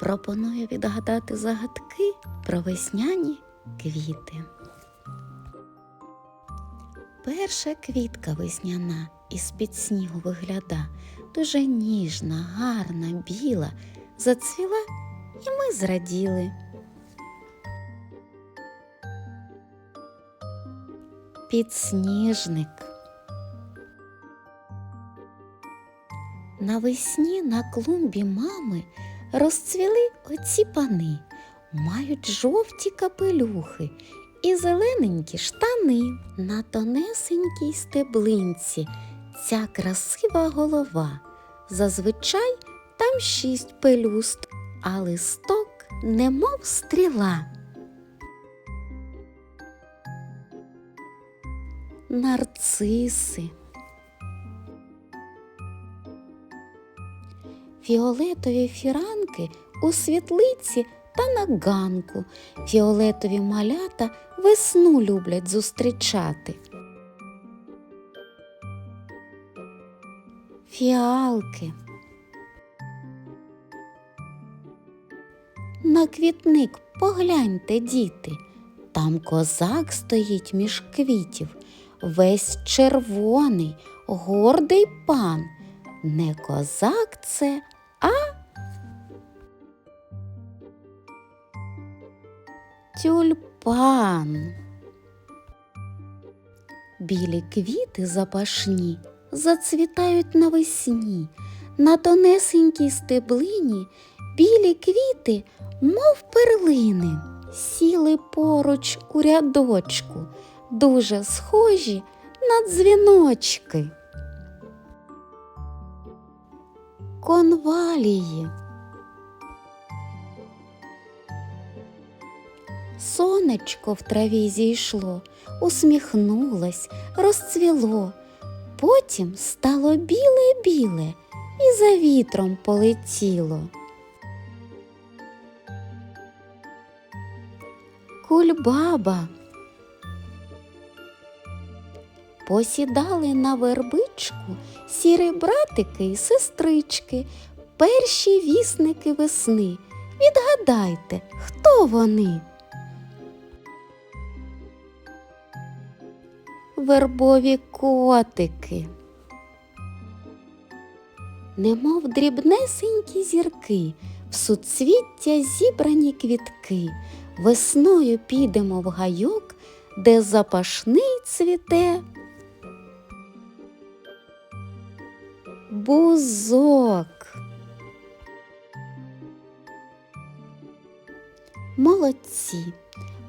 пропоную відгадати загадки про весняні квіти. Перша квітка весняна із-під снігу вигляда, дуже ніжна, гарна, біла, зацвіла, і ми зраділи. Підсніжник. Навесні на клумбі мами розцвіли оці пани, мають жовті капелюхи і зелененькі штани. На тонесенькій стеблинці ця красива голова. Зазвичай там шість пелюст, а листок немов стріла. Нарциси. Фіолетові фіранки у світлиці та на ганку. Фіолетові малята весну люблять зустрічати. Фіалки. На квітник погляньте, діти. Там козак стоїть між квітів, весь червоний, гордий пан. Не козак це, а тюльпан. Білі квіти запашні зацвітають навесні. На тонесенькій стеблині білі квіти, мов перлини, сіли поруч у рядочку, дуже схожі на дзвіночки. Конвалії. Сонечко в траві зійшло, усміхнулось, розцвіло, потім стало біле-біле і за вітром полетіло. Кульбаба. Посідали на вербичку сірі братики і сестрички, перші вісники весни. Відгадайте, хто вони? Вербові котики. Немов дрібнесенькі зірки, в суцвіття зібрані квітки. Весною підемо в гайок, де запашний цвіте. Бузок. Молодці,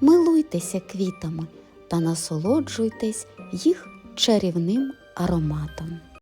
милуйтеся квітами та насолоджуйтесь їх чарівним ароматом.